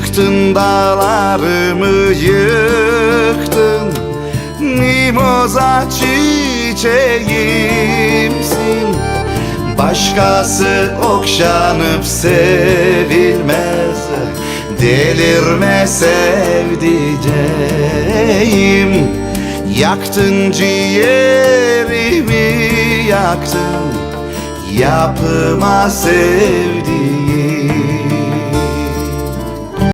Yıktın dağlarımı yıktın. Mimoza çiçeğimsin. Başkası okşanıp sevilmez. Delirme sevdiceğim. Yaktın ciğerimi yaktın. Yapıma sevdiğim